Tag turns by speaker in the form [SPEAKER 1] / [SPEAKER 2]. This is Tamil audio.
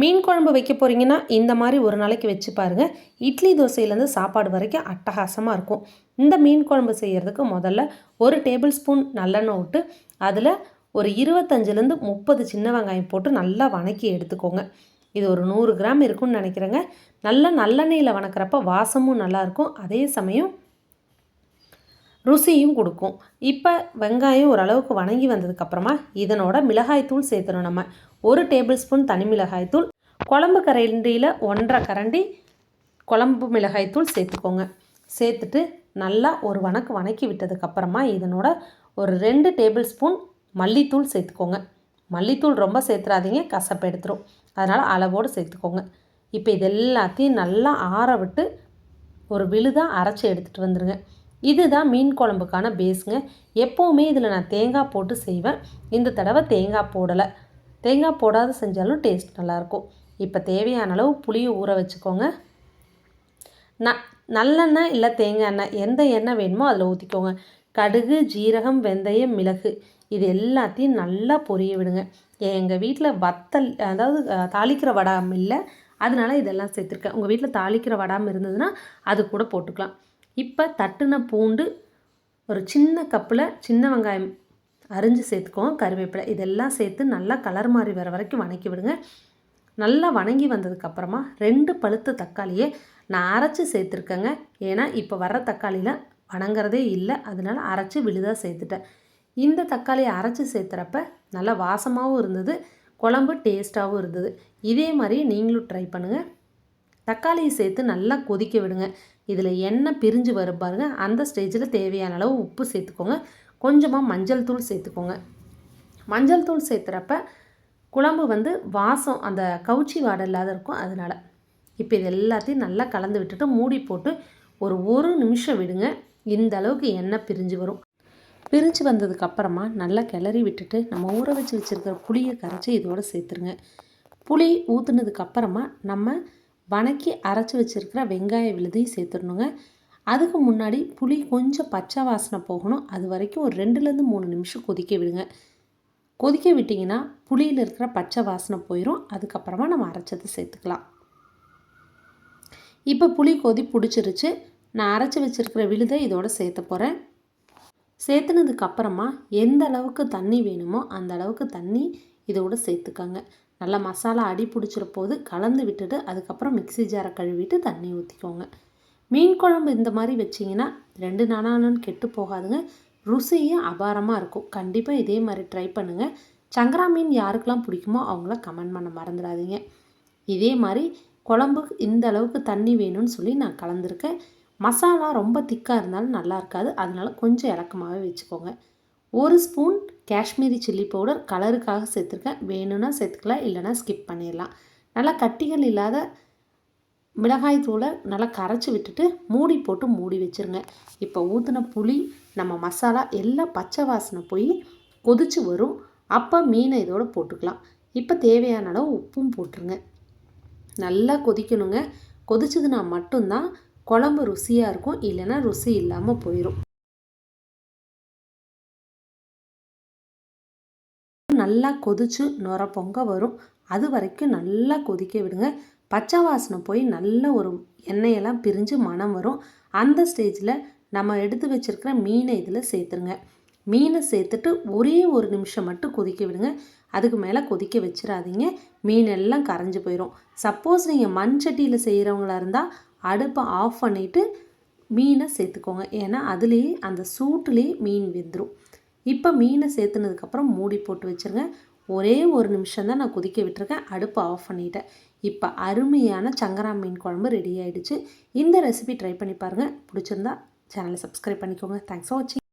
[SPEAKER 1] மீன் குழம்பு வைக்க போகிறீங்கன்னா இந்த மாதிரி ஒரு நாளைக்கு வச்சு பாருங்கள் இட்லி தோசையிலேருந்து சாப்பாடு வரைக்கும் அட்டகாசமாக இருக்கும். இந்த மீன் குழம்பு செய்கிறதுக்கு முதல்ல ஒரு டேபிள் ஸ்பூன் நல்லெண்ணெய் விட்டு அதில் ஒரு இருபத்தஞ்சிலேருந்து முப்பது சின்ன வெங்காயம் போட்டு நல்லா வணக்கி எடுத்துக்கோங்க. இது ஒரு நூறு கிராம் இருக்கும்னு நினைக்கிறேங்க. நல்லா நல்லெண்ணெயில் வணக்கிறப்ப வாசமும் நல்லாயிருக்கும் அதே சமயம் ருசியும் கொடுக்கும். இப்போ வெங்காயம் ஓரளவுக்கு வணங்கி வந்ததுக்கப்புறமா இதனோட மிளகாய்த்தூள் சேர்த்துணும் நம்ம. ஒரு டேபிள் ஸ்பூன் தனி மிளகாய்த்தூள் குழம்பு கரண்டியில் ஒன்றரை கரண்டி குழம்பு மிளகாய்த்தூள் சேர்த்துக்கோங்க. சேர்த்துட்டு நல்லா ஒரு வணக்கு வணக்கி விட்டதுக்கப்புறமா இதனோட ஒரு ரெண்டு டேபிள் ஸ்பூன் மல்லித்தூள் சேர்த்துக்கோங்க. மல்லித்தூள் ரொம்ப சேர்த்துறாதீங்க கசப்பு எடுத்துரும். அதனால் அளவோடு சேர்த்துக்கோங்க. இப்போ இது எல்லாத்தையும் நல்லா ஆற விட்டு ஒரு விழுதாக அரைச்சி எடுத்துகிட்டு வந்துடுங்க இதுதான் மீன் குழம்புக்கான பேஸுங்க எப்போவுமே இதில் நான் தேங்காய் போட்டு செய்வேன். இந்த தடவை தேங்காய் போடலை. தேங்காய் போடாத செஞ்சாலும் டேஸ்ட் நல்லாயிருக்கும். இப்போ தேவையான அளவு புளியை ஊற வச்சுக்கோங்க. ந நல்லெண்ணெய் இல்லை தேங்காய் எண்ணெய் எந்த எண்ணெய் வேணுமோ அதில் ஊற்றிக்கோங்க கடுகு ஜீரகம் வெந்தயம் மிளகு இது எல்லாத்தையும் நல்லா பொரிய விடுங்க. எங்கள் வீட்டில் வத்தல் அதாவது தாளிக்கிற வடாம் இல்லை. அதனால இதெல்லாம் சேர்த்துருக்கேன். உங்கள் வீட்டில் தாளிக்கிற வடாமல் இருந்ததுன்னா அது கூட போட்டுக்கலாம். இப்போ தட்டுன பூண்டு ஒரு சின்ன கப்பில் சின்ன வெங்காயம் அரிஞ்சு சேர்த்துக்கோங்க கருவேப்பிலை. இதெல்லாம் சேர்த்து நல்லா கலர் மாறி வர வரைக்கும் வணக்கி விடுங்க. நல்லா வணங்கி வந்ததுக்கப்புறமா ரெண்டு பழுத்த தக்காளியை நான் அரைச்சி சேர்த்துருக்கேங்க. ஏன்னா இப்போ வர்ற தக்காளியில் வணங்குறதே இல்லை. அதனால் அரைச்சி விழுதாக சேர்த்துட்டேன். இந்த தக்காளியை அரைச்சி சேர்த்துறப்ப நல்லா வாசமாகவும் இருந்தது குழம்பு டேஸ்ட்டாகவும் இருந்தது. இதே மாதிரி நீங்களும் ட்ரை பண்ணுங்கள் தக்காளியை சேர்த்து நல்லா கொதிக்க விடுங்க. இதில் எண்ணெய் பிரிஞ்சு வரும் பாருங்கள் அந்த ஸ்டேஜில் தேவையான அளவு உப்பு சேர்த்துக்கோங்க. கொஞ்சமாக மஞ்சள் தூள் சேர்த்துக்கோங்க. மஞ்சள் தூள் சேர்த்துறப்ப குழம்பு வந்து வாசம் அந்த கவுச்சி வாடை இல்லாத இருக்கும் அதனால். இப்போ இது எல்லாத்தையும் நல்லா கலந்து விட்டுட்டு மூடி போட்டு ஒரு ஒரு நிமிஷம் விடுங்க. இந்த அளவுக்கு எண்ணெய் பிரிஞ்சு வரும். பிரிஞ்சு வந்ததுக்கப்புறமா நல்லா கிளறி விட்டுட்டு நம்ம ஊற வச்சு வச்சுருக்கிற புளியை கரைச்சி இதோடு சேர்த்துருங்க. புளி ஊற்றுனதுக்கப்புறமா நம்ம வணக்கி அரைச்சி வச்சுருக்கிற வெங்காய விழுதையும் சேர்த்துடணுங்க. அதுக்கு முன்னாடி புளி கொஞ்சம் பச்சை வாசனை போகணும். அது வரைக்கும் ஒரு ரெண்டுலேருந்து மூணு நிமிஷம் கொதிக்க விடுங்க. கொதிக்க விட்டிங்கன்னா புளியில் இருக்கிற பச்சை வாசனை போயிடும் அதுக்கப்புறமா நம்ம அரைச்சதை சேர்த்துக்கலாம். இப்போ புளி கொதி பிடிச்சிருச்சு. நான் அரைச்சி வச்சுருக்கிற விழுதை இதோட சேர்த்த போகிறேன் சேர்த்துனதுக்கப்புறமா எந்த அளவுக்கு தண்ணி வேணுமோ அந்த அளவுக்கு தண்ணி இதோட சேர்த்துக்கோங்க. நல்லா மசாலா அடி பிடிச்சிற போது கலந்து விட்டுட்டு அதுக்கப்புறம் மிக்சி ஜாரை கழுவிட்டு தண்ணி ஊற்றிக்கோங்க மீன் குழம்பு இந்த மாதிரி வச்சிங்கன்னா ரெண்டு நாளானு கெட்டு போகாதுங்க. ருசியும் அபாரமாக இருக்கும். கண்டிப்பாக இதே மாதிரி ட்ரை பண்ணுங்கள் சங்கரா மீன் யாருக்கெல்லாம் பிடிக்குமோ அவங்கள கமெண்ட் பண்ண மறந்துடாதீங்க. இதே மாதிரி குழம்பு இந்த அளவுக்கு தண்ணி வேணும்னு சொல்லி நான் கலந்துருக்கேன். மசாலா ரொம்ப திக்காக இருந்தாலும் நல்லா இருக்காது. அதனால கொஞ்சம் இறக்கமாகவே வச்சுக்கோங்க. ஒரு ஸ்பூன் காஷ்மீரி சில்லி பவுடர் கலருக்காக சேர்த்துருக்கேன். வேணும்னா சேர்த்துக்கலாம் இல்லைனா ஸ்கிப் பண்ணிடலாம். நல்லா கட்டிகள் இல்லாத மிளகாய் தூளை நல்லா கரைச்சி விட்டுட்டு மூடி போட்டு மூடி வச்சுருங்க. இப்போ ஊற்றின புளி நம்ம மசாலா எல்லாம் பச்சை வாசனை போய் கொதிச்சு வரும். அப்போ மீனை இதோடு போட்டுக்கலாம். இப்போ தேவையான அளவு உப்பும் போட்டுருங்க. நல்லா கொதிக்கணுங்க. கொதிச்சதுன்னா மட்டும்தான் குழம்பு ருசியாக இருக்கும். இல்லைன்னா ருசி இல்லாமல் போயிடும் நல்லா கொதித்து நுர பொங்க வரும். அது வரைக்கும் நல்லா கொதிக்க விடுங்க. பச்சை வாசனை போய் நல்ல ஒரு எண்ணெயெல்லாம் பிரிஞ்சு மனம் வரும். அந்த ஸ்டேஜில் நம்ம எடுத்து வச்சுருக்கிற மீனை இதில் சேர்த்துருங்க. மீனை சேர்த்துட்டு ஒரே ஒரு நிமிஷம் மட்டும் கொதிக்க விடுங்க. அதுக்கு மேலே கொதிக்க வச்சிடாதீங்க மீன் எல்லாம் கரைஞ்சி போயிடும் சப்போஸ் நீங்கள் மண் சட்டியில் செய்கிறவங்களா இருந்தால் அடுப்பை ஆஃப் பண்ணிவிட்டு மீனை சேர்த்துக்கோங்க. ஏன்னா அதுலேயே அந்த சூட்டுலேயே மீன் வெந்துடும் இப்போ மீனை சேர்த்துனதுக்கப்புறம் மூடி போட்டு வச்சுருங்க. ஒரே ஒரு நிமிஷம் தான் நான் கொதிக்க விட்டுருக்கேன். அடுப்பு ஆஃப் பண்ணிட்டேன். இப்போ அருமையான சங்கரா மீன் குழம்பு ரெடி ஆகிடுச்சு இந்த ரெசிபி ட்ரை பண்ணி பாருங்கள் பிடிச்சிருந்தா சேனலை சப்ஸ்கிரைப் பண்ணிக்கோங்க. தேங்க்ஸ் ஃபார் வாட்சிங்